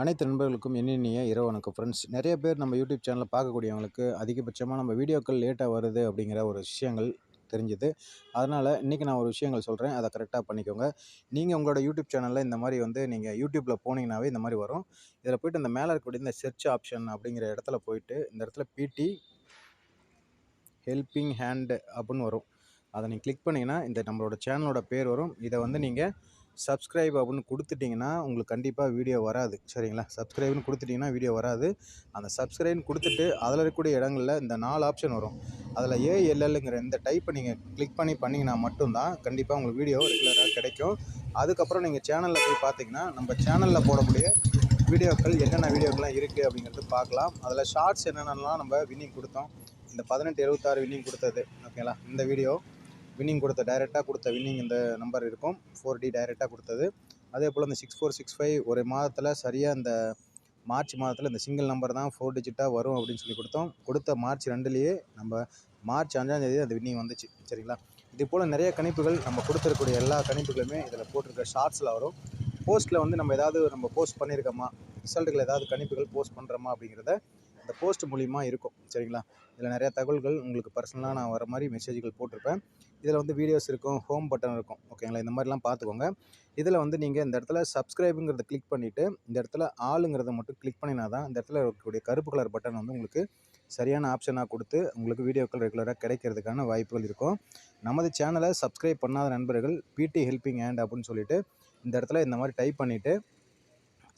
அனைத்து நண்பர்களுக்கும் எண்ணினிய இரவு வணக்கம் ஃப்ரெண்ட்ஸ் நிறைய பேர் நம்ம யூடியூப் சேனலை பார்க்கக்கூடியவங்களுக்கு அதிகபட்சமாக நம்ம வீடியோக்கள் லேட்டாக வருது அப்படிங்கிற ஒரு விஷயங்கள் தெரிஞ்சுது. அதனால் இன்றைக்கி நான் ஒரு விஷயங்கள் சொல்கிறேன் அதை கரெக்டாக பண்ணிக்கோங்க. நீங்கள் உங்களோட யூடியூப் சேனலில் இந்த மாதிரி வந்து நீங்கள் யூடியூப்பில் போனீங்கன்னாவே இந்த மாதிரி வரும். இதில் போய்ட்டு இந்த மேலே இருக்கக்கூடிய இந்த செர்ச் ஆப்ஷன் அப்படிங்கிற இடத்துல போயிட்டு இந்த இடத்துல பிடி ஹெல்பிங் ஹேண்டு அப்படின்னு வரும். அதை நீங்கள் கிளிக் பண்ணிங்கன்னா இந்த நம்மளோட சேனலோட பேர் வரும். இதை வந்து நீங்கள் சப்ஸ்கிரைப் அப்படின்னு கொடுத்துட்டிங்கன்னா உங்களுக்கு கண்டிப்பாக வீடியோ வராது. சரிங்களா? சப்ஸ்கிரைப்னு கொடுத்துட்டிங்கன்னா வீடியோ வராது. அந்த சப்ஸ்கிரைப்னு கொடுத்துட்டு அதில் இருக்கக்கூடிய இடங்களில் இந்த நாலு ஆப்ஷன் வரும். அதில் ஏஎல்எல்ங்கிற இந்த டைப்பை நீங்கள் கிளிக் பண்ணி பண்ணிங்கன்னா மட்டும்தான் கண்டிப்பாக உங்களுக்கு வீடியோ ரெகுலராக கிடைக்கும். அதுக்கப்புறம் நீங்கள் சேனலில் போய் பார்த்தீங்கன்னா நம்ம சேனலில் போடக்கூடிய வீடியோக்கள் என்னென்ன வீடியோக்கள்லாம் இருக்குது அப்படிங்கிறது பார்க்கலாம். அதில் ஷார்ட்ஸ் என்னென்னலாம் நம்ம வின்னிங் கொடுத்தோம். இந்த பதினெட்டு எழுபத்தாறு வின்னிங் கொடுத்தது. ஓகேங்களா இந்த வீடியோ வின்னிங் கொடுத்த டைரெக்டாக கொடுத்த வின்னிங் இந்த நம்பர் இருக்கும். ஃபோர் டி டைரெக்டாக கொடுத்தது. அதே போல் இந்த சிக்ஸ் ஃபோர் சிக்ஸ் ஃபைவ் ஒரு மாதத்தில் சரியாக இந்த மார்ச் மாதத்தில் இந்த சிங்கிள் நம்பர் தான் ஃபோர் டிஜிட்டாக வரும் அப்படின்னு சொல்லி கொடுத்தோம். கொடுத்த மார்ச் ரெண்டுலேயே நம்ம மார்ச் அஞ்சாந்தேதி அந்த வின்னிங் வந்துச்சு. சரிங்களா? இது போல் நிறைய கணிப்புகள் நம்ம கொடுத்துருக்கக்கூடிய எல்லா கணிப்புகளுமே இதில் போட்டிருக்க ஷார்ட்ஸில் வரும். போஸ்ட்டில் வந்து நம்ம ஏதாவது நம்ம போஸ்ட் பண்ணியிருக்கோமா ரிசல்ட்டுகள் ஏதாவது கணிப்புகள் போஸ்ட் பண்ணுறோமா அப்படிங்கிறத இந்த போஸ்ட் மூலிமா இருக்கும். சரிங்களா? இதில் நிறையா தகவல்கள் உங்களுக்கு பர்சனலாக நான் வர மாதிரி மெசேஜ்கள் போட்டிருப்பேன். இதில் வந்து வீடியோஸ் இருக்கும் ஹோம் பட்டன் இருக்கும். ஓகேங்களா இந்த மாதிரிலாம் பார்த்துக்கோங்க. இதில் வந்து நீங்கள் இந்த இடத்துல சப்ஸ்கிரைபுங்கிறத கிளிக் பண்ணிவிட்டு இந்த இடத்துல ஆளுங்கிறத மட்டும் கிளிக் பண்ணினா தான் இந்த இடத்துல இருக்கக்கூடிய கருப்பு கலர் பட்டன் வந்து உங்களுக்கு சரியான ஆப்ஷனாக கொடுத்து உங்களுக்கு வீடியோக்கள் ரெகுலராக கிடைக்கிறதுக்கான வாய்ப்புகள் இருக்கும். நமது சேனலை சப்ஸ்கிரைப் பண்ணாத நண்பர்கள் பிடி ஹெல்பிங் ஹேண்ட் அப்படின்னு சொல்லிட்டு இந்த இடத்துல இந்த மாதிரி டைப் பண்ணிவிட்டு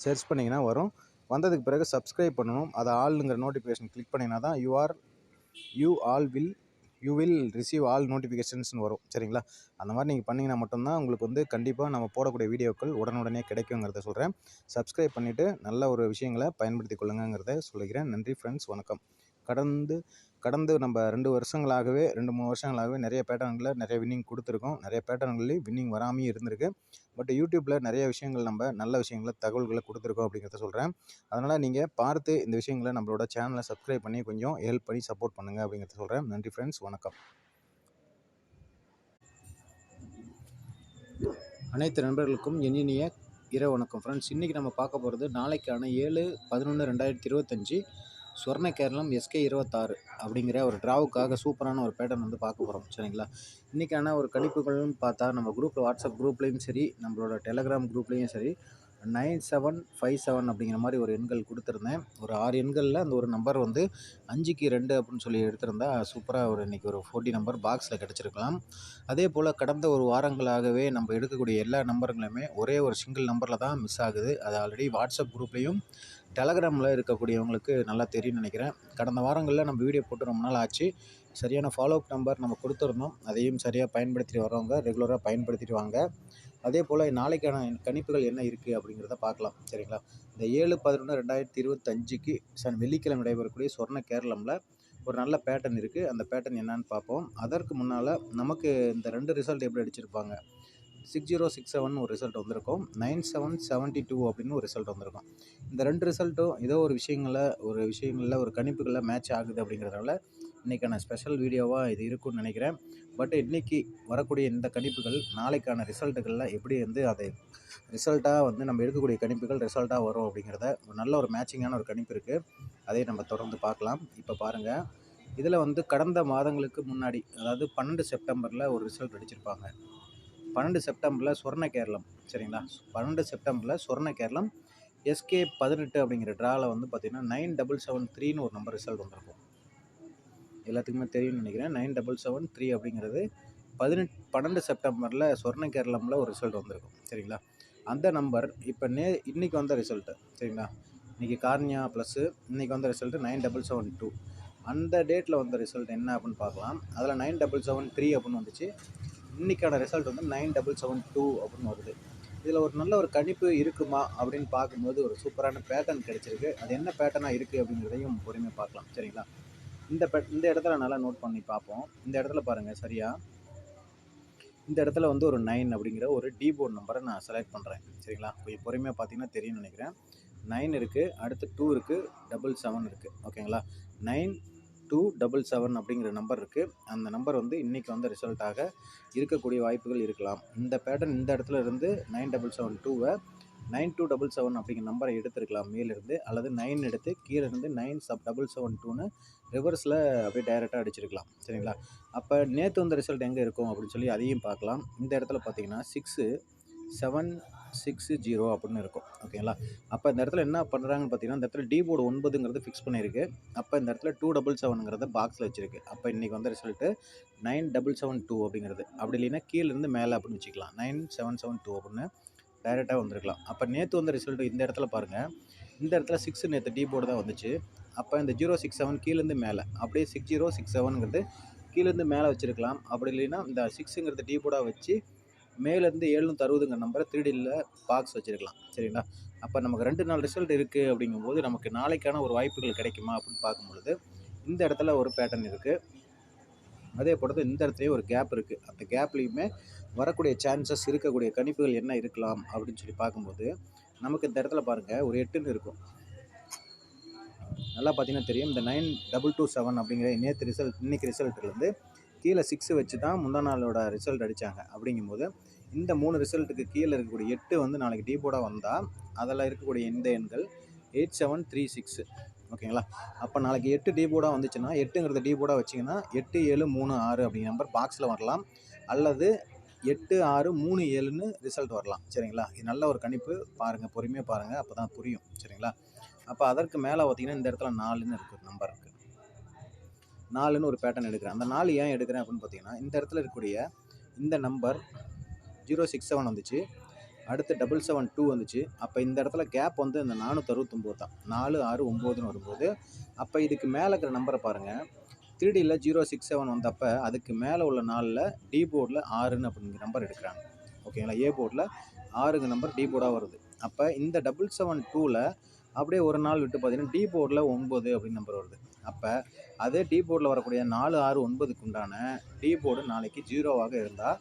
சர்ச் பண்ணிங்கன்னா வரும். வந்ததுக்கு பிறகு சப்ஸ்கிரைப் பண்ணணும். அதை ஆளுங்கிற நோட்டிஃபிகேஷன் கிளிக் பண்ணினா தான் you are you all will you will receive all நோட்டிஃபிகேஷன்ஸ்னு வரும். சரிங்களா? அந்த மாதிரி நீங்கள் பண்ணிங்கன்னா மட்டும்தான் உங்களுக்கு வந்து கண்டிப்பாக நம்ம போடக்கூடிய வீடியோக்கள் உடனுடனே கிடைக்குங்கிறத சொல்கிறேன் சப்ஸ்கிரைப் பண்ணிவிட்டு நல்ல ஒரு விஷயங்களை பயன்படுத்தி கொள்ளுங்கிறத சொல்லுகிறேன். நன்றி ஃப்ரெண்ட்ஸ் வணக்கம். கடந்து கடந்து நம்ம ரெண்டு வருஷங்களாகவே ரெண்டு மூணு வருஷங்களாகவே நிறைய பேட்டர்ன்களில் நிறைய வின்னிங் கொடுத்துருக்கோம். நிறைய பேட்டர்ன்கள்லேயும் வின்னிங் வராமையும் இருந்திருக்கு. பட் யூடியூப்பில் நிறைய விஷயங்கள் நம்ம நல்ல விஷயங்களை தகவல்களை கொடுத்துருக்கோம் அப்படிங்கிறத சொல்கிறேன் அதனால் நீங்கள் பார்த்து இந்த விஷயங்களை நம்மளோட சேனலை சப்ஸ்கிரைப் பண்ணி கொஞ்சம் ஹெல்ப் பண்ணி சப்போர்ட் பண்ணுங்கள் அப்படிங்கிறத சொல்கிறேன் நன்றி ஃப்ரெண்ட்ஸ் வணக்கம். அனைத்து நண்பர்களுக்கும் இனிய இரவு வணக்கம் ஃப்ரெண்ட்ஸ் இன்றைக்கி நம்ம பார்க்க போகிறது நாளைக்கான ஏழு பதினொன்று ரெண்டாயிரத்தி இருபத்தஞ்சி ஸ்வர்ண கேரளம் எஸ்கே இருபத்தாறு அப்படிங்கிற ஒரு ட்ராவுக்காக சூப்பரான ஒரு பேட்டர்ன் வந்து பார்க்க போகிறோம் சரிங்களா? இன்றைக்கான ஒரு கணிப்புகள்னு பார்த்தா நம்ம குரூப்பில் வாட்ஸ்அப் குரூப்லேயும் சரி நம்மளோட டெலகிராம் குரூப்லேயும் சரி நைன் செவன் ஃபைவ் செவன் அப்படிங்கிற மாதிரி ஒரு எண்கள் கொடுத்துருந்தேன். ஒரு ஆறு எண்களில் அந்த ஒரு நம்பர் வந்து அஞ்சுக்கு ரெண்டு அப்படின்னு சொல்லி எடுத்திருந்தா சூப்பராக ஒரு இன்றைக்கி ஒரு ஃபோர்ட்டி நம்பர் பாக்ஸில் கிடச்சிருக்கலாம். அதே போல் கடந்த ஒரு வாரங்களாகவே நம்ம எடுக்கக்கூடிய எல்லா நம்பருங்களுமே ஒரே ஒரு சிங்கிள் நம்பரில் தான் மிஸ் ஆகுது. அது ஆல்ரெடி வாட்ஸ்அப் குரூப்லேயும் டெலகிராமில் இருக்கக்கூடியவங்களுக்கு நல்லா தெரியும்னு நினைக்கிறேன். கடந்த வாரங்களில் நம்ம வீடியோ போட்டு ரொம்ப நாள் ஆச்சு. சரியான ஃபாலோஅப் நம்பர் நம்ம கொடுத்துருந்தோம். அதையும் சரியாக பயன்படுத்திட்டு வரவங்க ரெகுலராக பயன்படுத்திட்டு வாங்க. அதே போல் நாளைக்கான கணிப்புகள் என்ன இருக்குது அப்படிங்கிறத பார்க்கலாம். சரிங்களா? இந்த ஏழு பதினொன்று ரெண்டாயிரத்தி இருபத்தஞ்சுக்கு சன் வெள்ளிக்கிழமை நடைபெறக்கூடிய சொர்ண கேரளமில் ஒரு நல்ல பேட்டர்ன் இருக்குது அந்த பேட்டர்ன் என்னன்னு பார்ப்போம். அதற்கு முன்னால் நமக்கு இந்த ரெண்டு ரிசல்ட் எப்படி அடிச்சிருப்பாங்க? சிக்ஸ் ஜீரோ சிக்ஸ் செவன் ஒரு ரிசல்ட் வந்திருக்கும். நைன் செவன் செவன்ட்டி டூ அப்படின்னு ஒரு ரிசல்ட் வந்திருக்கும். இந்த ரெண்டு ரிசல்ட்டும் ஏதோ ஒரு விஷயங்களில் ஒரு விஷயங்களில் ஒரு கணிப்புகளில் மேட்ச் ஆகுது அப்படிங்கிறதுனால இன்றைக்கான ஸ்பெஷல் வீடியோவாக இது இருக்கும்னு நினைக்கிறேன். பட் இன்றைக்கி வரக்கூடிய இந்த கணிப்புகள் நாளைக்கான ரிசல்ட்டுகளில் எப்படி வந்து அது ரிசல்ட்டாக வந்து நம்ம எடுக்கக்கூடிய கணிப்புகள் ரிசல்ட்டாக வரும் அப்படிங்கிறத ஒரு நல்ல ஒரு மேட்சிங்கான ஒரு கணிப்பு இருக்குது அதை நம்ம தொடர்ந்து பார்க்கலாம். இப்போ பாருங்கள் இதில் வந்து கடந்த மாதங்களுக்கு முன்னாடி அதாவது பன்னெண்டு செப்டம்பரில் ஒரு ரிசல்ட் அடிச்சிருப்பாங்க. பன்னெண்டு செப்டம்பரில் சொர்ண கேரளம் சரிங்களா? பன்னெண்டு செப்டம்பரில் சொர்ண கேரளம் எஸ்கே பதினெட்டு அப்படிங்கிற ட்ராவில் வந்து பார்த்திங்கன்னா நைன் டபுள் செவன் த்ரீன்னு ஒரு நம்பர் ரிசல்ட் வந்திருக்கும். எல்லாத்துக்குமே தெரியும்னு நினைக்கிறேன். நைன் டபுள் செவன் த்ரீ அப்படிங்கிறது பதினெட் பன்னெண்டு செப்டம்பரில் சொர்ண கேரளமில் ஒரு ரிசல்ட் வந்திருக்கும் சரிங்களா? அந்த நம்பர் இப்போ நே இன்றைக்கி வந்த ரிசல்ட்டு சரிங்களா? இன்றைக்கி கார்னியா ப்ளஸ்ஸு இன்றைக்கி வந்த result nine double seven two அந்த டேட்டில் வந்த ரிசல்ட் என்ன அப்படின்னு பார்க்கலாம். அதில் நைன் டபுள் செவன் த்ரீ அப்படின்னு வந்துச்சு. இன்றைக்கான ரிசல்ட் வந்து நைன் டபுள் செவன் டூ அப்படின்னு வருது. இதில் ஒரு நல்ல ஒரு கணிப்பு இருக்குமா அப்படின்னு பார்க்கும்போது ஒரு சூப்பரான பேட்டர்ன் கிடச்சிருக்கு. அது என்ன பேட்டர்னாக இருக்குது அப்படிங்கிறதையும் பொறுமையாக பார்க்கலாம். சரிங்களா? இந்த பே இந்த இடத்துல நல்லா நோட் பண்ணி பார்ப்போம். இந்த இடத்துல பாருங்கள் சரியா? இந்த இடத்துல வந்து ஒரு நைன் அப்படிங்கிற ஒரு டீபோர்ட் நம்பரை நான் செலக்ட் பண்ணுறேன் சரிங்களா? கொஞ்சம் பொறுமையாக பார்த்தீங்கன்னா தெரியும்னு நினைக்கிறேன். நைன் இருக்குது அடுத்து டூ இருக்குது டபுள் செவன் இருக்குது ஓகேங்களா? நைன் டூ டபுள் செவன் அப்படிங்கிற நம்பர் இருக்குது அந்த நம்பர் வந்து இன்றைக்கி வந்து ரிசல்ட்டாக இருக்கக்கூடிய வாய்ப்புகள் இருக்கலாம். இந்த பேட்டர்ன் இந்த இடத்துல இருந்து நைன் டபுள் செவன் டூவை நைன் டூ டபுள் செவன் அப்படிங்கிற நம்பரை எடுத்துருக்கலாம். மேலிருந்து அல்லது நைன் எடுத்து கீழே இருந்து நைன் சப் டபுள் செவன் டூன்னு ரிவர்ஸில் அப்படியே டைரெக்டாக அடிச்சிருக்கலாம். சரிங்களா? அப்போ நேற்று வந்த ரிசல்ட் எங்கே இருக்கும் அப்படின்னு சொல்லி அதையும் பார்க்கலாம். இந்த இடத்துல பார்த்தீங்கன்னா சிக்ஸு செவன் சிக்ஸு ஜீரோ அப்படின்னு இருக்கும். ஓகேங்களா அப்போ இந்த இடத்துல என்ன பண்ணுறாங்கன்னு பார்த்தீங்கன்னா இந்த இடத்துல டி போர்டு ஒன்பதுங்கிறது ஃபிக்ஸ் பண்ணியிருக்கு. அப்போ இந்த இடத்துல டூ டபுள் செவனுங்கிறத பாக்ஸில் வச்சிருக்கு. அப்போ இன்றைக்கி வந்த result nine double seven two அப்படிங்கிறது. அப்படி இல்லைன்னா கீழேருந்து மேலே அப்படின்னு வச்சுக்கலாம். நைன் செவன் செவன் டூ அப்படின்னு டைரெக்டாக வந்திருக்கலாம். அப்போ நேற்று வந்த ரிசல்ட் இந்த இடத்துல பாருங்கள் இந்த இடத்துல சிக்ஸ் நேற்று டி போர்டு தான் வந்துச்சு. அப்போ இந்த ஜீரோ சிக்ஸ் செவன் கீழேருந்து மேலே. அப்படியே சிக்ஸ் ஜீரோ சிக்ஸ் செவனுங்கிறது கீழேருந்து மேலே வச்சுருக்கலாம். அப்படி இல்லைன்னா இந்த சிக்ஸுங்கிறது டீ போர்டாக வச்சு மேலேருந்து எழுநூற்றி அறுபதுங்கிற நம்பரை த்ரீடியில் பாக்ஸ் வச்சுருக்கலாம். சரிங்களா? அப்போ நமக்கு ரெண்டு நாள் ரிசல்ட் இருக்குது அப்படிங்கும்போது நமக்கு நாளைக்கான ஒரு வாய்ப்புகள் கிடைக்குமா அப்படின்னு பார்க்கும்பொழுது இந்த இடத்துல ஒரு பேட்டர்ன் இருக்குது அதே போல இந்த இடத்துலையும் ஒரு கேப் இருக்குது அந்த கேப்லேயுமே வரக்கூடிய சான்சஸ் இருக்கக்கூடிய கணிப்புகள் என்ன இருக்கலாம் அப்படின்னு சொல்லி பார்க்கும்போது நமக்கு இந்த இடத்துல பாருங்கள் ஒரு எட்டுன்னு இருக்கும். நல்லா பார்த்தீங்கன்னா தெரியும். இந்த நைன் டபுள் டூ செவன் அப்படிங்கிற நேற்று ரிசல்ட் இன்றைக்கி ரிசல்ட்லேருந்து கீழே சிக்ஸ் வச்சு தான் முந்தா நாளோட ரிசல்ட் அடித்தாங்க அப்படிங்கும்போது இந்த மூணு ரிசல்ட்டுக்கு கீழே இருக்கக்கூடிய எட்டு வந்து நாளைக்கு டீபோர்டாக வந்தால் அதில் இருக்கக்கூடிய இந்த எண்கள் எயிட் செவன் த்ரீ சிக்ஸு ஓகேங்களா? அப்போ நாளைக்கு எட்டு டீபோர்டாக வந்துச்சுன்னா எட்டுங்கிறத டீபோர்டாக வச்சிங்கன்னா எட்டு ஏழு மூணு ஆறு அப்படிங்கிற நம்பர் பாக்ஸில் வரலாம். அல்லது எட்டு ஆறு மூணு ஏழுன்னு ரிசல்ட் வரலாம். சரிங்களா? இது நல்ல ஒரு கணிப்பு. பாருங்கள் பொறுமையாக பாருங்கள் அப்போ தான் புரியும். சரிங்களா? அப்போ அதற்கு மேலே பார்த்தீங்கன்னா இந்த இடத்துல நாலுன்னு இருக்குது நம்பர் இருக்குது நாலுன்னு ஒரு பேட்டர்ன் எடுக்கிறேன். அந்த நாலு ஏன் எடுக்கிறேன் அப்படின்னு பார்த்தீங்கன்னா இந்த இடத்துல இருக்கக்கூடிய இந்த நம்பர் ஜீரோ சிக்ஸ் செவன் வந்துச்சு. அடுத்து டபுள் செவன் டூ வந்துச்சு. அப்போ இந்த இடத்துல கேப் வந்து இந்த நானூற்றி அறுபத்தொம்போது தான். நாலு ஆறு ஒம்போதுன்னு வரும்போது அப்போ இதுக்கு மேலே இருக்கிற நம்பரை பாருங்கள் த்ரீடியில் ஜீரோ சிக்ஸ் செவன் வந்தப்போ அதுக்கு மேலே உள்ள நாளில் டி போர்டில் ஆறுன்னு அப்படிங்கிற நம்பர் எடுக்கிறாங்க. ஓகேங்களா ஏ போர்டில் ஆறுங்க நம்பர் டி போர்டாக வருது. அப்போ இந்த டபுள் செவன் டூவில் அப்படியே ஒரு நாள் விட்டு பார்த்தீங்கன்னா டி போர்டில் ஒம்பது அப்படின்னு நம்பர் வருது. அப்போ அதே டி போர்டில் வரக்கூடிய நாலு ஆறு ஒன்பதுக்கு உண்டான டி போர்டு நாளைக்கு ஜீரோவாக இருந்தால்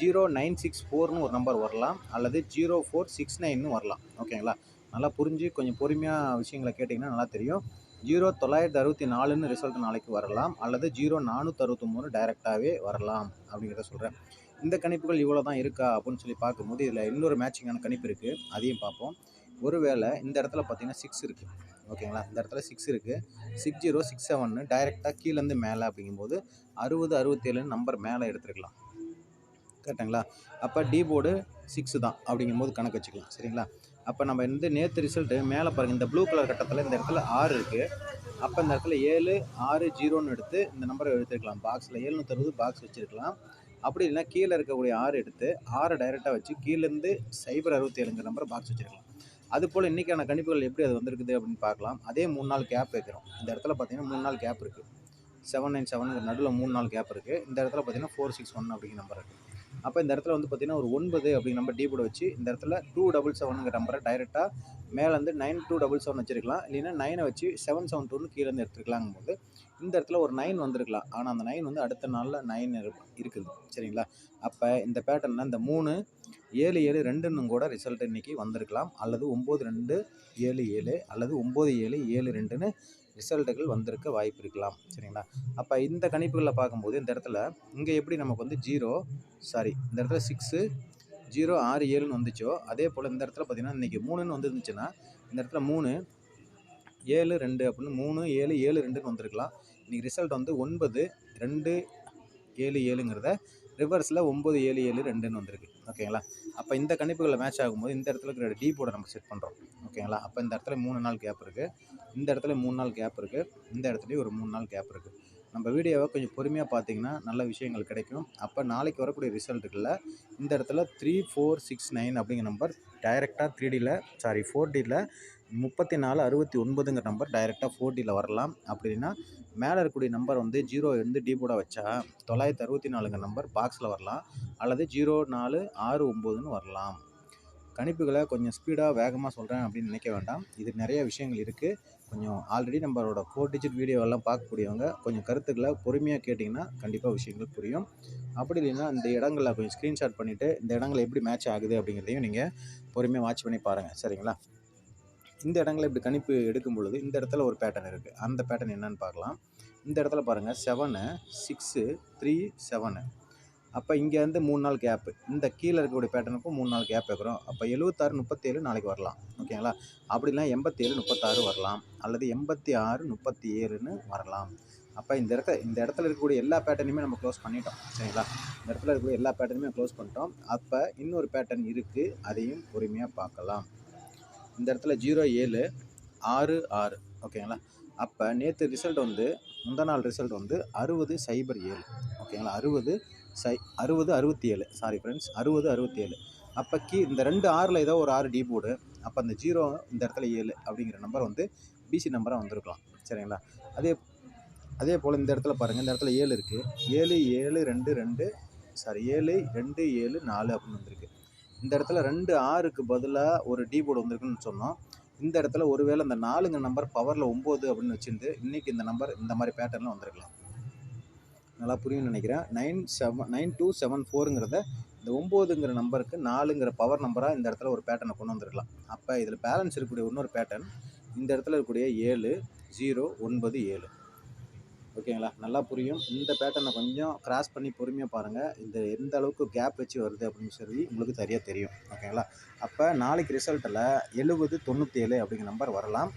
ஜீரோ நைன் சிக்ஸ் ஃபோர்னு ஒரு நம்பர் வரலாம் அல்லது ஜீரோ ஃபோர் சிக்ஸ் நைன்னு வரலாம். ஓகேங்களா? நல்லா புரிஞ்சு கொஞ்சம் பொறுமையாக விஷயங்களை கேட்டிங்கன்னா நல்லா தெரியும். ஜீரோ தொள்ளாயிரத்தி அறுபத்தி நாலுன்னு ரிசல்ட் நாளைக்கு வரலாம் அல்லது ஜீரோ நானூற்றி மூணு டைரெக்டாகவே வரலாம் அப்படிங்கிறத சொல்கிறேன் இந்த கணிப்புகள் இவ்வளோ தான் இருக்கா அப்படின்னு சொல்லி பார்க்கும்போது இதில் இன்னொரு மேட்சிங்கான கணிப்பு இருக்குது அதையும் பார்ப்போம். ஒருவேளை இந்த இடத்துல பார்த்தீங்கன்னா சிக்ஸ் இருக்குது ஓகேங்களா? இந்த இடத்துல சிக்ஸ் இருக்குது சிக்ஸ் ஜீரோ சிக்ஸ் செவன்னு டைரெக்டாக கீழேருந்து மேலே அப்படிங்கும்போது அறுபது அறுபத்தேழுன்னு நம்பர் மேலே எடுத்துருக்கலாம். கரெக்டுங்களா? அப்போ டி போர்டு சிக்ஸு தான் அப்படிங்கும்போது கணக்கு வச்சுக்கலாம். சரிங்களா? அப்போ நம்ம வந்து நேற்று ரிசல்ட்டு மேலே பாருங்கள் இந்த ப்ளூ கலர் கட்டத்தில் இந்த இடத்துல ஆறு இருக்குது அப்போ இந்த இடத்துல ஏழு ஆறு ஜீரோன்னு எடுத்து இந்த நம்பரை எடுத்துருக்கலாம். பாக்ஸில் ஏழ்நூற்றி அறுபது பாக்ஸ் வச்சுருக்கலாம். அப்படி இல்லைன்னா கீழே இருக்கக்கூடிய ஆறு எடுத்து ஆறை டைரெக்டாக வச்சு கீழேருந்து சைபர் அறுபத்தி ஏழுங்கிற நம்பரை பாக்ஸ் வச்சுருக்கலாம். அது போல் இன்றைக்கான கணிப்புகள் எப்படி அது வந்திருக்குது அப்படின்னு பார்க்கலாம். அதே மூணு நாள் கேப் வைக்கிறோம். இந்த இடத்துல பார்த்தீங்கன்னா மூணு நாள் கேப் இருக்குது செவன் நைன் செவனுக்கு நடுவில் மூணு நாள் கேப் இருக்குது இந்த இடத்துல பார்த்தீங்கன்னா ஃபோர் சிக்ஸ் ஒன் அப்படிங்கிற நம்பர் இருக்குது அப்போ இந்த இடத்துல வந்து பார்த்தீங்கன்னா ஒரு ஒன்பது அப்படிங்கிற நம்பர் டீபோட வச்சு இந்த இடத்துல டூ டபுள் செவனுங்கிற நம்பரை டைரெக்டாக மேலேருந்து நைன் டூ டபுள் செவன் வச்சிருக்கலாம். இல்லைன்னா நைனை வச்சு செவன் செவன் டூன்னு கீழேருந்து எடுத்துருக்கலாங்கும் போது இந்த இடத்துல ஒரு நைன் வந்திருக்கலாம். ஆனால் அந்த நைன் வந்து அடுத்த நாளில் நைன் இருக்குது. சரிங்களா? அப்போ இந்த பேட்டர்னில் இந்த மூணு ஏழு ஏழு ரெண்டுன்னு கூட ரிசல்ட் இன்றைக்கி வந்திருக்கலாம். அல்லது ஒம்பது ரெண்டு ஏழு ஏழு அல்லது ஒம்பது ஏழு ஏழு ரெண்டுன்னு ரிசல்ட்டுகள் வந்திருக்க வாய்ப்பு இருக்கலாம். சரிங்களா? அப்போ இந்த கணிப்புகளில் பார்க்கும்போது இந்த இடத்துல இங்கே எப்படி நமக்கு வந்து ஜீரோ சாரி இந்த இடத்துல சிக்ஸு ஜீரோ ஆறு ஏழுன்னு வந்துச்சோ அதே போல் இந்த இடத்துல பார்த்திங்கன்னா இன்றைக்கி மூணுன்னு வந்துருந்துச்சுன்னா இந்த இடத்துல மூணு ஏழு ரெண்டு அப்படின்னு மூணு ஏழு ஏழு ரெண்டுன்னு வந்திருக்கலாம். இன்றைக்கி ரிசல்ட் வந்து ஒன்பது ரெண்டு ஏழு ஏழுங்கிறத ரிவர்ஸில் ஒம்பது ஏழு ஏழு ரெண்டுன்னு வந்திருக்கு. ஓகேங்களா? அப்போ இந்த கணிப்புகளில் மேட்ச் ஆகும்போது இந்த இடத்துல இருக்கிற டி போர்டை நம்ம செட் பண்ணுறோம் ஓகேங்களா? அப்போ இந்த இடத்துல மூணு நாள் கேப் இருக்குது இந்த இடத்துல மூணு நாள் கேப் இருக்குது இந்த இடத்துலையும் ஒரு மூணு நாள் கேப் இருக்குது நம்ம வீடியோவை கொஞ்சம் பொறுமையாக பார்த்தீங்கன்னா நல்ல விஷயங்கள் கிடைக்கும். அப்போ நாளைக்கு வரக்கூடிய ரிசல்ட்டுகளில் இந்த இடத்துல த்ரீ ஃபோர் சிக்ஸ் நைன் அப்படிங்கிற நம்பர் டைரெக்டாக த்ரீ டியில் சாரி ஃபோர் டியில் முப்பத்தி நாலு அறுபத்தி ஒன்பதுங்கிற நம்பர் டைரெக்டாக ஃபோர்ட்டியில் வரலாம். அப்படின்னா மேலே இருக்கக்கூடிய நம்பர் வந்து ஜீரோ இருந்து டீபோட வச்சா தொள்ளாயிரத்தி அறுபத்தி நாலுங்கிற நம்பர் பாக்ஸில் வரலாம். அல்லது ஜீரோ நாலு ஆறு ஒம்போதுன்னு வரலாம். கணிப்புகளை கொஞ்சம் ஸ்பீடாக வேகமாக சொல்கிறேன் அப்படின்னு நினைக்க வேண்டாம். இது நிறைய விஷயங்கள் இருக்குது கொஞ்சம் ஆல்ரெடி நம்மளோட ஃபோர் டிஜிட் வீடியோவெல்லாம் பார்க்கக்கூடியவங்க கொஞ்சம் கருத்துக்களை பொறுமையாக கேட்டிங்கன்னா கண்டிப்பாக விஷயங்கள் புரியும். அப்படி இல்லைன்னா இந்த இடங்களில் கொஞ்சம் ஸ்க்ரீன்ஷாட் பண்ணிவிட்டு இந்த இடங்களை எப்படி மேட்ச் ஆகுது அப்படிங்கிறதையும் நீங்கள் பொறுமையாக வாட்ச் பண்ணி பாருங்கள் சரிங்களா? இந்த இடங்களில் இப்படி கணிப்பு எடுக்கும் பொழுது இந்த இடத்துல ஒரு பேட்டர்ன் இருக்குது அந்த பேட்டர்ன் என்னன்னு பார்க்கலாம். இந்த இடத்துல பாருங்கள் செவனு சிக்ஸு த்ரீ செவனு அப்போ இங்கே வந்து மூணு நாள் கேப்பு இந்த கீழே இருக்கக்கூடிய பேட்டர்னுக்கும் மூணு நாள் கேப் வைக்கிறோம் அப்போ எழுபத்தாறு முப்பத்தேழு நாளைக்கு வரலாம். ஓகேங்களா அப்படிலாம் எண்பத்தேழு முப்பத்தாறு வரலாம். அல்லது எண்பத்தி ஆறு முப்பத்தி ஏழுன்னு வரலாம். அப்போ இந்த இடத்த இந்த இடத்துல இருக்கக்கூடிய எல்லா பேட்டர்னையுமே நம்ம க்ளோஸ் பண்ணிட்டோம். சரிங்களா? இந்த இடத்துல இருக்கக்கூடிய எல்லா பேட்டர்னுமே க்ளோஸ் பண்ணிட்டோம். அப்போ இன்னொரு பேட்டர்ன் இருக்குது அதையும் பொறுமையாக பார்க்கலாம். இந்த இடத்துல ஜீரோ ஏழு ஆறு ஆறு. ஓகேங்களா? அப்போ நேற்று ரிசல்ட் வந்து முந்தா நாள் ரிசல்ட் வந்து அறுபது சைபர் ஏழு. ஓகேங்களா? அறுபது சை அறுபது அறுபத்தி ஏழு சாரி ஃப்ரெண்ட்ஸ் அறுபது அறுபத்தி ஏழு அப்போ கீ இந்த ரெண்டு ஆறில் ஏதோ ஒரு ஆறு டி போர்டு அப்போ அந்த ஜீரோ இந்த இடத்துல ஏழு அப்படிங்கிற நம்பர் வந்து பிசி நம்பராக வந்திருக்கலாம். சரிங்களா? அதே அதே போல் இந்த இடத்துல பாருங்கள் இந்த இடத்துல ஏழு இருக்குது ஏழு ஏழு ரெண்டு ரெண்டு. சாரி ஏழு ரெண்டு ஏழு நாலு அப்படின்னு வந்திருக்கு. இந்த இடத்துல ரெண்டு ஆறுக்கு பதிலாக ஒரு டி போர்டு வந்திருக்குன்னு சொன்னோம். இந்த இடத்துல ஒருவேளை இந்த நாலுங்க நம்பர் பவரில் ஒம்பது அப்படின்னு வச்சுருந்து இன்றைக்கி இந்த நம்பர் இந்த மாதிரி பேட்டர்னில் வந்திருக்கலாம். நல்லா புரியும்னு நினைக்கிறேன். Nine seven nine two seven ஃபோருங்கிறத இந்த ஒம்போதுங்கிற நம்பருக்கு நாலுங்கிற பவர் நம்பராக இந்த இடத்துல ஒரு பேட்டர்னை கொண்டு வந்துருக்கலாம். அப்போ இதில் பேலன்ஸ் இருக்கக்கூடிய இன்னொரு பேட்டர்ன் இந்த இடத்துல இருக்கக்கூடிய ஏழு ஜீரோ ஒன்பது ஏழு. ஓகேங்களா? நல்லா புரியும். இந்த பேட்டர்னை கொஞ்சம் கிராஸ் பண்ணி பொறுமையாக பாருங்கள் இந்த எந்த அளவுக்கு கேப் வச்சு வருது அப்படின்னு சொல்லி உங்களுக்கு சரியாக தெரியும். ஓகேங்களா? அப்போ நாளைக்கு ரிசல்ட்டில் எழுபது தொண்ணூற்றேழு அப்படிங்கிற நம்பர் வரலாம்.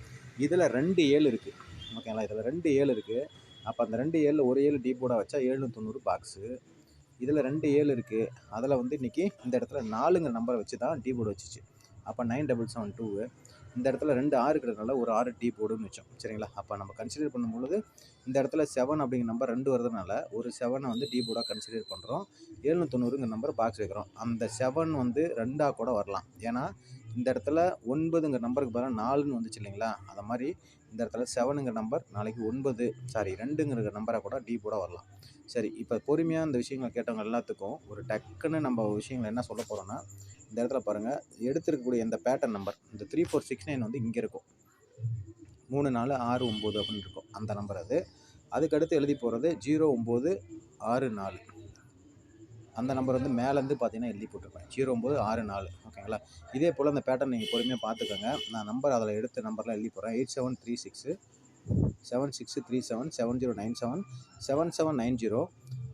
இதில் ரெண்டு ஏழு இருக்குது ஓகேங்களா? இதில் ரெண்டு ஏழு இருக்குது அப்போ அந்த ரெண்டு ஏழில் ஒரு ஏழு டீ வச்சா ஏழு தொண்ணூறு பாக்ஸு இதில் ரெண்டு ஏழு இருக்குது அதில் வந்து இன்றைக்கி இந்த இடத்துல நாலுங்கிற நம்பரை வச்சு தான் டீபோர்டு வச்சுச்சு. அப்போ நைன் டபுள் செவன் டூ இந்த இடத்துல ரெண்டு ஆறு இருக்கிறதுனால ஒரு ஆறு டீ போடுன்னு வச்சோம். சரிங்களா? அப்போ நம்ம கன்சிடர் பண்ணும்பொழுது இந்த இடத்துல செவன் அப்படிங்கிற நம்பர் ரெண்டு வருதுனால ஒரு செவனை வந்து டீ போர்டாக கன்சிடர் பண்ணுறோம் ஏழ்நூத்தொண்ணூறுங்கிற நம்பர் பாக்ஸ் வைக்கிறோம். அந்த செவன் வந்து ரெண்டாக கூட வரலாம். ஏன்னா இந்த இடத்துல ஒன்பதுங்கிற நம்பருக்கு பதிலாக நாலுன்னு வந்துச்சு இல்லைங்களா? அந்த மாதிரி இந்த இடத்துல செவனுங்கிற நம்பர் நாளைக்கு ஒன்பது சாரி ரெண்டுங்கிற நம்பரை கூட டி போட வரலாம். சரி இப்போ பொறுமையாக இந்த விஷயங்களை கேட்டவங்க எல்லாத்துக்கும் ஒரு டக்குன்னு நம்ம விஷயங்கள் என்ன சொல்ல போகிறோன்னா இந்த இடத்துல பாருங்கள் எடுத்துருக்கக்கூடிய இந்த பேட்டர்ன் நம்பர் இந்த த்ரீ ஃபோர் சிக்ஸ் நைன் வந்து இங்கே இருக்கும். மூணு நாலு ஆறு ஒம்பது அப்படின்னு இருக்கும். அந்த நம்பர் அது. அதுக்கடுத்து எழுதி போகிறது ஜீரோ ஒம்பது ஆறு நாலு. அந்த நம்பர் வந்து மேலேருந்து பார்த்தீங்கன்னா எழுதி போட்டிருப்பேன். ஜீரோ ஒம்பது ஆறு நாலு. ஓகேங்களா இதே போல் அந்த பேட்டர்ன் நீங்கள் பொறுமையாக பார்த்துக்கோங்க. நான் நம்பர் அதில் எடுத்த நம்பரில் எழுதி போகிறேன் eight seven three six seven six three seven seven zero nine seven seven seven nine zero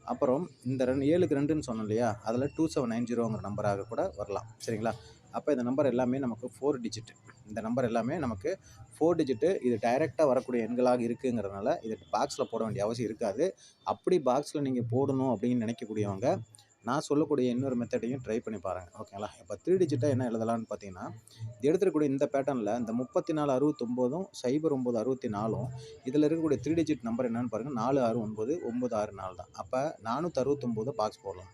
அப்புறம் இந்த ரெண்டு ஏழுக்கு ரெண்டுன்னு சொன்னோம் இல்லையா? அதில் டூ செவன் நைன் ஜீரோங்கிற நம்பராக கூட வரலாம். சரிங்களா? அப்போ இந்த நம்பர் எல்லாமே நமக்கு ஃபோர் டிஜிட் இந்த நம்பர் எல்லாமே நமக்கு ஃபோர் டிஜிட்டு இது டைரெக்டாக வரக்கூடிய எண்களாக இருக்குங்கிறதுனால இது பாக்ஸில் போட வேண்டிய அவசியம் இருக்காது. அப்படி பாக்ஸில் நீங்கள் போடணும் அப்படின்னு நினைக்கக்கூடியவங்க நான் சொல்லக்கூடிய இன்னொரு மெத்தடையும் ட்ரை பண்ணி பாருங்கள் ஓகேங்களா இப்போ த்ரீ டிஜிட்டாக என்ன எழுதலாம்னு பார்த்தீங்கன்னா இது எடுத்துக்கூடிய இந்த பேட்டர்னில் இந்த முப்பத்தி நாலு அறுபத்தொம்போதும் சைபர் ஒம்பது அறுபத்தி நாலும் இதில் இருக்கக்கூடிய த்ரீ டிஜிட் நம்பர் என்னென்னு பாருங்கள் நாலு ஆறு ஒன்பது ஒம்பது ஆறு நாலு தான். அப்போ நானூற்றி அறுபத்தொம்போது பாக்ஸ் போடலாம்.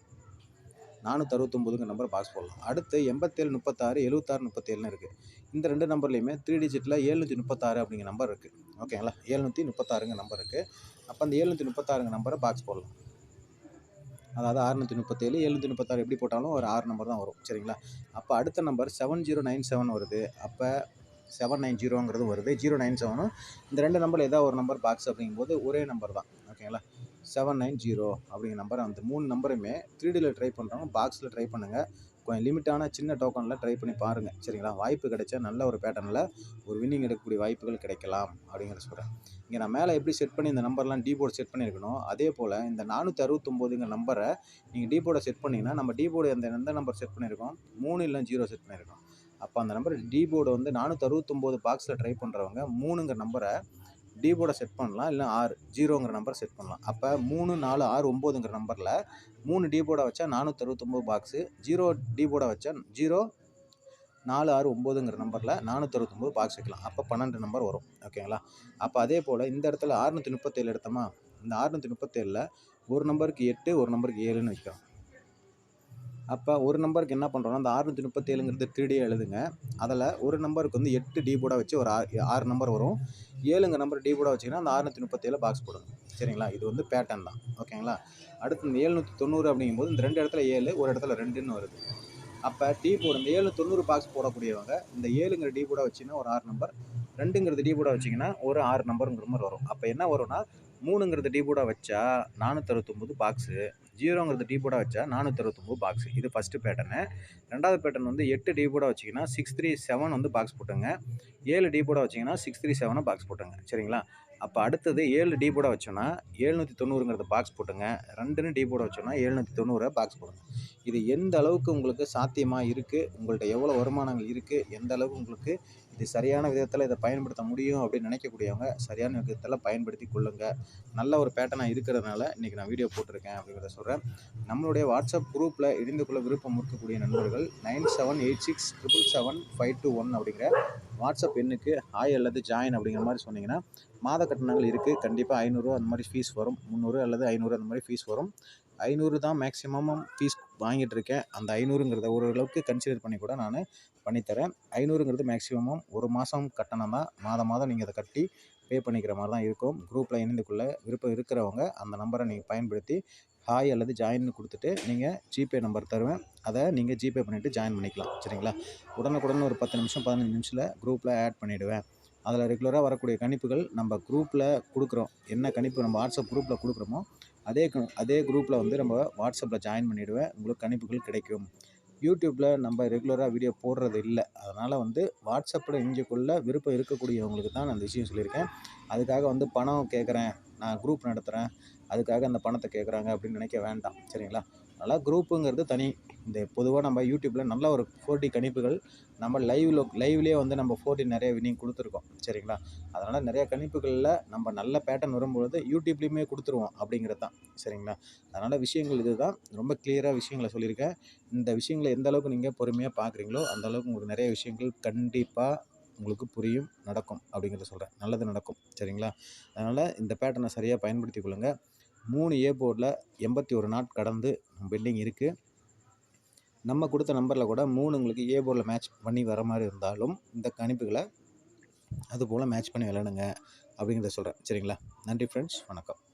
நானூற்றி அறுபத்தொம்போதுங்க நம்பர் பாக்ஸ் போடலாம். அடுத்து எண்பத்தேழு முப்பத்தாறு எழுபத்தாறு முப்பத்தேழுன்னு இருக்குது இந்த ரெண்டு நம்பர்லேயுமே த்ரீ டிஜிட்டில் ஏழ்நூற்றி முப்பத்தாறு அப்படிங்கிற நம்பர் இருக்குது ஓகேங்களா ஏழ்நூற்றி முப்பத்தாறுங்க நம்பர் இருக்குது அப்போ அந்த ஏழ்நூற்றி முப்பத்தாறுங்க நம்பரை பாக்ஸ் போடலாம். அதாவது அறுநூற்றி முப்பத்தேழு எழுநூற்றி முப்பத்தாறு எப்படி போட்டாலும் ஒரு ஆறு நம்பர் தான் வரும். சரிங்களா? அப்போ அடுத்த number seven zero nine seven வருது. அப்போ செவன் நைன் ஜீரோங்கிறது வருது. ஜீரோ நைன் செவனும் இந்த ரெண்டு நம்பரில் ஏதாவது ஒரு நம்பர் பாக்ஸ் அப்படிங்கும்போது ஒரே நம்பர் தான். ஓகேங்களா செவன் நைன் ஜீரோ அப்படிங்கிற நம்பர் அந்த மூணு நம்பருமே த்ரீடியில் ட்ரை பண்ணுறவங்க பாக்ஸில் ட்ரை பண்ணுங்கள் கொஞ்சம் லிமிட்டான சின்ன டோக்கனில் ட்ரை பண்ணி பாருங்கள் சரிங்களா? வாய்ப்பு கிடைச்சா நல்ல ஒரு பேட்டர்னில் ஒரு வின்னிங் எடுக்கக்கூடிய வாய்ப்புகள் கிடைக்கலாம் அப்படிங்கிறத சொல்கிறேன் இங்கே நான் மேலே எப்படி செட் பண்ணி இந்த நம்பர்லாம் டீபோர்டு செட் பண்ணியிருக்கணும் அதே போல் இந்த நானூற்றி அறுபத்தொம்போதுங்கிற நம்பரை நீங்கள் டீபோர்டை செட் பண்ணிங்கன்னா நம்ம டீபோர்டு அந்த எந்த நம்பர் செட் பண்ணியிருக்கோம்? மூணு இல்லை ஜீரோ செட் பண்ணியிருக்கோம். அப்போ அந்த நம்பர் டீபோர்டு வந்து நானூற்றி அறுபத்தொம்போது பாக்ஸில் ட்ரை பண்ணுறவங்க மூணுங்கிற நம்பரை டிபோட செட் பண்ணலாம் இல்லை ஆறு ஜீரோங்கிற நம்பர் செட் பண்ணலாம். அப்போ மூணு நாலு ஆறு ஒம்போதுங்கிற நம்பரில் மூணு டிபோட போர்டை வச்சா நானூற்றி அறுபத்தொம்போது பாக்ஸு ஜீரோ டிபோட போர்டை வச்சா ஜீரோ நாலு ஆறு ஒம்போதுங்கிற நம்பரில் நானூற்றறுபத்தொம்போது பாக்ஸ் வைக்கலாம். அப்போ பன்னெண்டு நம்பர் வரும். ஓகேங்களா அப்போ அதே போல் இந்த இடத்துல ஆறுநூற்றி முப்பத்தேழு எடுத்தோமா? இந்த அறுநூற்றி முப்பத்தேழில் ஒரு நம்பருக்கு எட்டு ஒரு நம்பருக்கு ஏழுன்னு வைக்கிறோம். அப்போ ஒரு நம்பருக்கு என்ன பண்ணுறோம்னா அந்த அறுநூற்றி முப்பத்தேழுங்கிறது த்ரீ எழுதுங்க. அதில் ஒரு நம்பருக்கு வந்து எட்டு டி போர்டாக வச்சு ஒரு ஆறு ஆறு நம்பர் வரும். ஏழுங்க நம்பர் டி போர்டாக வச்சிங்கன்னா அந்த அறுநூற்றி முப்பத்தேழு பாக்ஸ் போடுங்க சரிங்களா? இது வந்து பேட்டர்ன் தான். ஓகேங்களா? அடுத்து இந்த ஏழ்நூற்றி தொண்ணூறு அப்படிங்கும்போது இந்த ரெண்டு இடத்துல ஏழு ஒரு இடத்துல ரெண்டுன்னு வருது. அப்போ டி போர்டு இந்த ஏழு தொண்ணூறு பாக்ஸ் போடக்கூடியவங்க இந்த ஏழுங்கிற டி போர்டாக வச்சிங்கன்னா ஒரு ஆறு நம்பர் ரெண்டுங்கிறது டி போர்டாக வச்சிங்கன்னா ஒரு ஆறு நம்பருங்கிற மாதிரி வரும். அப்போ என்ன வரும்னா மூணுங்கிறது டீபோர்டாக வச்சா நானூற்றறுபத்தொம்போது பாக்ஸு ஜீரோங்கிறது டீபோர்டாக வச்சா நானூற்றறுபத்தொம்போது பாக்ஸ் இது ஃபஸ்ட்டு பேட்டர்னு ரெண்டாவது பேட்டர்ன் வந்து எட்டு டீபோர்டாக வச்சிங்கன்னா சிக்ஸ் த்ரீ செவன் வந்து பாக்ஸ் போட்டுங்க. ஏழு டீபோர்டாக வச்சிங்கன்னா சிக்ஸ் த்ரீ செவனை பாக்ஸ் போட்டுங்க. சரிங்களா? அப்போ அடுத்தது ஏழு டீபோர்டாக வச்சோன்னா ஏழ்நூற்றி தொண்ணூறுங்கிறத பாக்ஸ் போட்டுங்க. ரெண்டுன்னு டீபோர்டாக வச்சோன்னா ஏழ்நூற்றி தொண்ணூறை பாக்ஸ் போடுங்க. இது எந்த அளவுக்கு உங்களுக்கு சாத்தியமாக இருக்குது உங்கள்கிட்ட எவ்வளோ வருமானங்கள் இருக்குது எந்த அளவுக்கு உங்களுக்கு இது சரியான விதத்தில் இதை பயன்படுத்த முடியும் அப்படின்னு நினைக்கக்கூடியவங்க சரியான விதத்தில் பயன்படுத்தி கொள்ளுங்கள் நல்ல ஒரு பேட்டர்னாக இருக்கிறதுனால இன்றைக்கி நான் வீடியோ போட்டிருக்கேன் அப்படிங்கிறத சொல்கிறேன் நம்மளுடைய வாட்ஸ்அப் குரூப்பில் இணைந்து கொள்ள விருப்பம் இருக்கக்கூடிய நண்பர்கள் nine seven eight six triple seven five two one அப்படிங்கிற வாட்ஸ்அப் எண்ணுக்கு ஹாய் அல்லது ஜாயின் அப்படிங்கிற மாதிரி சொன்னீங்கன்னா மாத கட்டணங்கள் இருக்குது கண்டிப்பாக ஐநூறுரூவா அந்த மாதிரி ஃபீஸ் வரும். முந்நூறு அல்லது ஐநூறு அந்த மாதிரி ஃபீஸ் வரும். ஐநூறு தான் மேக்ஸிமம் ஃபீஸ் வாங்கிட்டு இருக்கேன். அந்த ஐநூறுங்கிறத ஓரளவுக்கு கன்சிடர் பண்ணி கூட நான் பண்ணித்தரேன். ஐநூறுங்கிறது மேக்ஸிமம் ஒரு மாதம் கட்டணம் தான். மாதம் மாதம் நீங்கள் அதை கட்டி பே பண்ணிக்கிற மாதிரி தான் இருக்கும். குரூப்பில் இணைந்துக்குள்ள விருப்பம் இருக்கிறவங்க அந்த நம்பரை நீங்கள் பயன்படுத்தி ஹாய் அல்லது ஜாயின் கொடுத்துட்டு நீங்கள் ஜிபே நம்பர் தருவேன். அதை நீங்கள் ஜிபே பண்ணிவிட்டு ஜாயின் பண்ணிக்கலாம். சரிங்களா? உடனுக்குடன் ஒரு பத்து நிமிஷம் பதினஞ்சு நிமிஷத்தில் குரூப்பில் ஆட் பண்ணிவிடுவேன் அதில் ரெகுலராக வரக்கூடிய கணிப்புகள் நம்ம குரூப்பில் கொடுக்குறோம். என்ன கணிப்பு நம்ம வாட்ஸ்அப் குரூப்பில் கொடுக்குறோமோ அதே அதே குரூப்பில் வந்து நம்ம வாட்ஸ்அப்பில் ஜாயின் பண்ணிவிடுவேன் உங்களுக்கு கணிப்புகள் கிடைக்கும். யூடியூப்பில் நம்ம ரெகுலராக வீடியோ போடுறது இல்லை. அதனால் வந்து வாட்ஸ்அப்பில் இங்கேக்குள்ள விருப்பம் இருக்கக்கூடியவங்களுக்கு தான் நான் அந்த விஷயம் சொல்லியிருக்கேன். அதுக்காக வந்து பணம் கேட்குறேன் நான் குரூப் நடத்துகிறேன் அதுக்காக அந்த பணத்தை கேட்குறாங்க அப்படின்னு நினைக்க வேண்டாம். சரிங்களா? அதனால் குரூப்புங்கிறது தனி. இந்த பொதுவாக நம்ம யூடியூப்பில் நல்ல ஒரு ஃபோர்டி கணிப்புகள் நம்ம லைவ்ல லைவ்லேயே வந்து நம்ம ஃபோர்டி நிறைய வினிங் கொடுத்துருக்கோம். சரிங்களா? அதனால் நிறைய கணிப்புகளில் நம்ம நல்ல பேட்டர்ன் வரும்பொழுது யூடியூப்லேயுமே கொடுத்துருவோம் அப்படிங்கிறது தான் சரிங்களா? அதனால் விஷயங்கள் இதுதான். ரொம்ப கிளியராக விஷயங்களை சொல்லியிருக்கேன். இந்த விஷயங்களை எந்த அளவுக்கு நீங்கள் பொறுமையாக பார்க்குறீங்களோ அந்த அளவுக்கு உங்களுக்கு நிறைய விஷயங்கள் கண்டிப்பாக உங்களுக்கு புரியும் நடக்கும் அப்படிங்கிறத சொல்கிறேன் நல்லது நடக்கும். சரிங்களா? அதனால் இந்த பேட்டர்னை சரியாக பயன்படுத்தி கொள்ளுங்கள் மூணு ஏ போர்டில் எண்பத்தி ஒரு நாட் கடந்து பெண்டிங் இருக்குது நம்ம கொடுத்த நம்பரில் கூட மூணு உங்களுக்கு ஏ போர்டில் மேட்ச் பண்ணி வர மாதிரி இருந்தாலும் இந்த கணிப்புகளை அது போல் மேட்ச் பண்ணி விளையாடுங்க அப்படிங்கிறத சொல்கிறேன் சரிங்களா? நன்றி ஃப்ரெண்ட்ஸ் வணக்கம்.